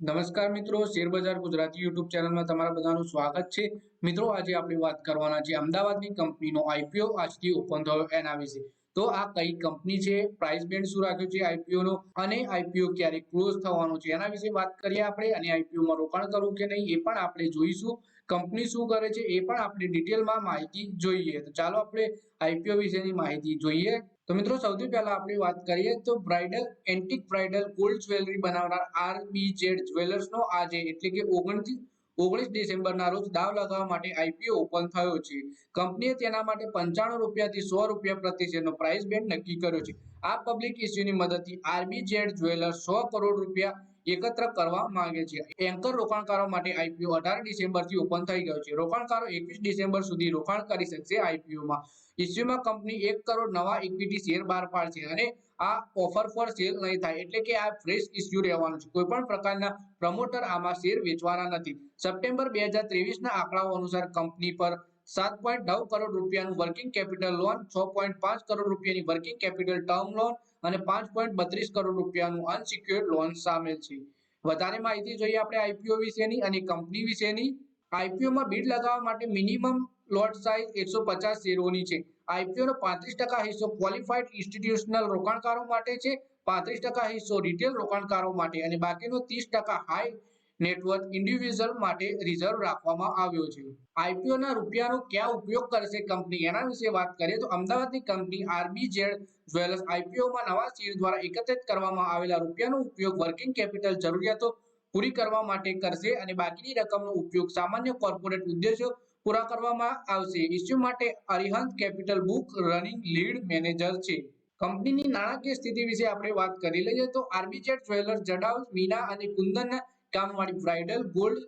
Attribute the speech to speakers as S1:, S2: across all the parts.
S1: નમસ્કાર મિત્રો શેરબજાર ગુજરાતી યુટ્યુબ ચેનલમાં તમારા બધાનું સ્વાગત છે. મિત્રો, આજે આપણે વાત કરવાના છે અમદાવાદની કંપનીનો આઈપીઓ આજથી ઓપન થયો એના વિશે. તો આ કઈ કંપની છે? પ્રાઇસ બેન્ડ શું રાખ્યું છે આઈપીઓ નો? અને આઈપીઓ ક્યારે ક્લોઝ થવાનું છે? એના વિશે વાત કરીએ આપણે અને આઈપીઓ માં રોકાણ કરવું કે નહીં એ પણ આપણે જોઈશું. કંપની શું કરે છે એ પણ આપણે ડિટેલમાં માહિતી જોઈએ. તો ચાલો આપણે આઈપીઓ વિશેની માહિતી જોઈએ. તો મિત્રો, સૌથી પહેલા આપણે વાત કરીએ તો bridal antique bridal gold jewellery બનાવનાર આરબીજેડ જ્વેલર્સનો આજે એટલે કે ઓગણથી ઓગણીસ ડિસેમ્બરના રોજ દાવ લગાવવા માટે આઈપીઓ ઓપન થયો છે. કંપનીએ તેના માટે પંચાણું રૂપિયાથી સો રૂપિયા પ્રતિ શેરનો પ્રાઇસ બેન્ડ નક્કી કર્યો છે. આ પબ્લિક ઇસ્યુની મદદથી આરબીજેડ જ્વેલર્સ સો કરોડ રૂપિયા એકત્ર કરવા માંગે છે. એન્કર રોકાણકારો માટે આઈપીઓ અઢાર ડિસેમ્બરથી ઓપન થઈ ગયો છે. રોકાણકારો એકવીસ ડિસેમ્બર સુધી રોકાણ કરી શકશે આઈપીઓમાં ઇસ્યુમાં કંપની એક કરોડ નવા ઇક્વિટી શેર બહાર પાડશે અને આ ઓફર ફોર સેલ નહીં થાય એટલે કે આ ફ્રેશ ઇસ્યુ રહેવાનું છે. કોઈ પણ પ્રકારના પ્રમોટર આમાં શેર વેચવાના નથી. સપ્ટેમ્બર બે હજાર ત્રેવીસના આંકડાઓ અનુસાર કંપની પર સાત પોઈન્ટ નવ કરોડ રૂપિયાનું વર્કિંગ કેપિટલ લોન છ પોઈન્ટ પાંચ કરોડ રૂપિયાની વર્કિંગ કેપિટલ ટર્મ લોન અને પાંચ પોઈન્ટ બત્રીસ કરોડ રૂપિયાનું અનસિક્યોર્ડ લોન સામેલ છે. વધારે માહિતી જોઈએ આપણે આઈપીઓ વિશેની અને કંપની વિશેની. આઈપીઓમાં બીડ લગાવવા માટે મિનિમમ લોટ સાઇઝ એકસો પચાસ શેરોની છે. આઈપીઓનો પાંત્રીસ ટકા હિસ્સો ક્વોલિફાઈડ ઇન્સ્ટિટ્યુશનલ રોકાણકારો માટે છે, પાંત્રીસ ટકા હિસ્સો રિટેલ રોકાણકારો માટે અને બાકીનો ત્રીસ ટકા હાઈ નેટવર્ક ઇન્ડિવિજ્યુઅલ માટે રિઝર્વ રાખવામાં આવ્યો છે. આઈપીઓ ના રૂપિયાનો ક્યાં ઉપયોગ કરશે કંપની? એના વિશે વાત કરીએ તો અમદાવાદની કંપની આરબીજેડ જ્વેલર્સ આઈપીઓમાં નવા શેર દ્વારા એકત્રિત કરવામાં આવેલા રૂપિયાનો ઉપયોગ વર્કિંગ કેપિટલ જરૂરિયાતો પૂરી કરવા માટે કરશે અને બાકીની રકમનો ઉપયોગ સામાન્ય કોર્પોરેટ ઉદ્દેશો પૂરા કરવામાં આવશે. ઇસ્યુ માટે Arihant capital book running lead manager છે. કંપનીની નાણાકીય સ્થિતિ વિશે આપણે વાત કરી લઈએ તો આરબીજેડ જ્વેલર્સ જડાઉ મીના અને કુંદનના કામવાળી બ્રાઇડલ, ગોલ્ડ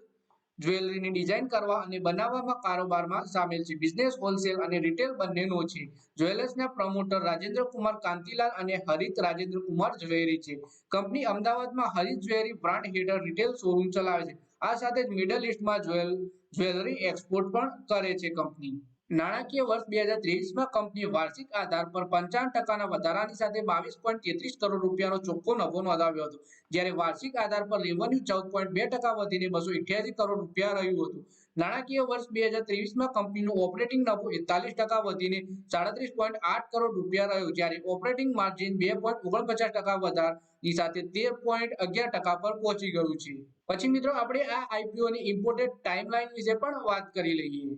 S1: જ્વેલરીની ડિઝાઇન કરવા અને બનાવવામાં કારોબારમાં સામેલ છે. બિઝનેસ, હોલસેલ અને રિટેલ બંનેનો છે. જ્વેલર્સના પ્રમોટર રાજેન્દ્ર કુમાર કાંતિલાલ અને હરિત રાજેન્દ્ર કુમાર જ્વેલરી છે. કંપની અમદાવાદમાં હરિત જ્વેલરી બ્રાન્ડ હેઠળ રિટેલ શોરૂમ ચલાવે છે. આ સાથે જ મિડલ ઇસ્ટમાં જ્વેલ, જ્વેલરી એક્સપોર્ટ પણ કરે છે કંપની. નાણાકીય વર્ષ બે હજાર ત્રેવીસમાં કંપની વાર્ષિક આધાર પર પંચાવન ટકાના વધારાની સાથે બાવીસ પોઈન્ટ તેત્રીસ કરોડ રૂપિયાનો ચોખ્ખો નફો નોંધાવ્યો હતો. જ્યારે વાર્ષિક આધાર પર રેવન્યુ ચૌદ પોઈન્ટ બે ટકા વધીને બસો અઠ્યાસી કરોડ રૂપિયા રહ્યું હતું. નાણાકીય વર્ષ બે હજાર ત્રેવીસમાં કંપનીનું ઓપરેટિંગ નફો એકતાલીસ ટકા વધીને સાડત્રીસ પોઈન્ટ આઠ કરોડ રૂપિયા રહ્યો. જ્યારે ઓપરેટિંગ માર્જિન બે પોઈન્ટ ઓગણપચાસ ટકા વધારની સાથે તેર પોઈન્ટ અગિયાર ટકા પર પહોંચી ગયું છે. પછી મિત્રો, આપણે આ આઈપીઓ ની ઇમ્પોર્ટેડ ટાઈમલાઈન વિશે પણ વાત કરી લઈએ.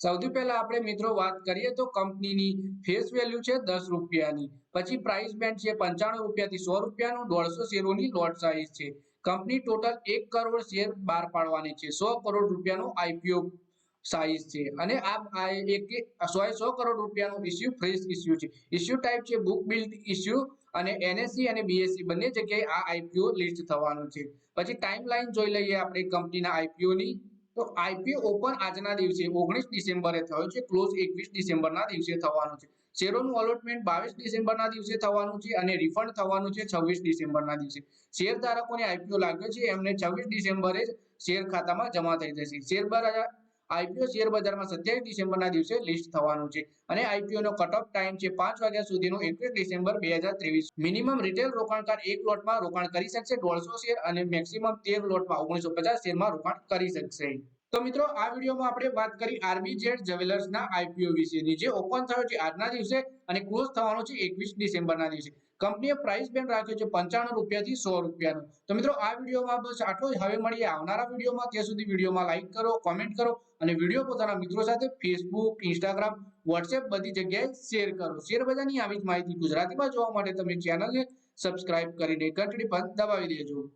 S1: સૌથી પહેલા આપણે મિત્રો વાત કરીએ તો કંપનીની ફેસ વેલ્યુ છે દસ રૂપિયાની. પછી પ્રાઇસ બેન્ડ છે પંચાણું રૂપિયાથી સો રૂપિયાનું, દોઢસો શેરોની લોટ સાઇઝ છે. કંપની ટોટલ એક કરોડ શેર બહાર પાડવાની છે. સો કરોડ રૂપિયાનો આઈપીઓ સાઇઝ છે. અને આ એક સો સો કરોડ રૂપિયાનું ઇસ્યુ ફ્રેશ ઇસ્યુ છે. ઇસ્યુ ટાઈપ છે બુક બિલ્ડ ઇસ્યુ અને એનએસસી અને બીએસસી બંને જગ્યાએ આ આઈપીઓ લિસ્ટ થવાનું છે. પછી ટાઈમ લાઈન જોઈ લઈએ આપણે કંપનીના આઈપીઓ ની. તો આઈપીઓ ઓપન આજના દિવસે, ઓગણીસ ડિસેમ્બરે થયો છે, ક્લોઝ એકવીસ ડિસેમ્બરના દિવસે થવાનું છે. શેરોનું અલોટમેન્ટ બાવીસ ડિસેમ્બરના દિવસે થવાનું છે અને રિફંડ થવાનું છે છવ્વીસ ડિસેમ્બરના દિવસે. શેર ધારકોને આઈપીઓ લાગ્યો છે, એમને છવ્વીસ ડિસેમ્બરે શેર ખાતામાં જમા થઈ જશે. શેર બજાર આઈપીઓ શેર બજારમાં સત્યાવીસ ડિસેમ્બરના દિવસે લિસ્ટ થવાનું છે અને આઈપીઓ નો ઓફ ટાઈમ છે પાંચ વાગ્યા સુધીનો એકવીસ ડિસેમ્બર બે હજાર ત્રેવીસ. મિનિમમ રિટેલ રોકાણકાર એક લોટમાં રોકાણ કરી શકશે દોઢસો શેર અને મેક્સિમમ તેર લોટમાં ઓગણીસો પચાસ શેરમાં રોકાણ કરી શકશે. તો મિત્રો, આ વિડીયોમાં આપણે વાત કરી આરબીજેડ જ્વેલર્સના આઈપીઓ વિશેની, જે ઓપન થયો છે આજના દિવસે અને ક્લોઝ થવાનો છે એકવીસ ડિસેમ્બરના દિવસે. કંપનીએ પ્રાઇસ બેન્ડ રાખ્યો છે પંચાણું રૂપિયાથી સો રૂપિયાનો. તો મિત્રો, આ વિડીયોમાં બસ આટલો જ. હવે મળીએ આવનારા વિડીયોમાં. ત્યાં સુધી વિડીયોમાં લાઈક કરો કોમેન્ટ કરો અને વીડિયો પોતાના મિત્રો સાથે ફેસબુક ઇન્સ્ટાગ્રામ વોટ્સએપ બધી જગ્યાએ શેર કરો. શેર બજારની આવી જ માહિતી ગુજરાતીમાં જોવા માટે તમે ચેનલને સબસ્ક્રાઇબ કરીને ઘંટડી પણ દબાવી દેજો.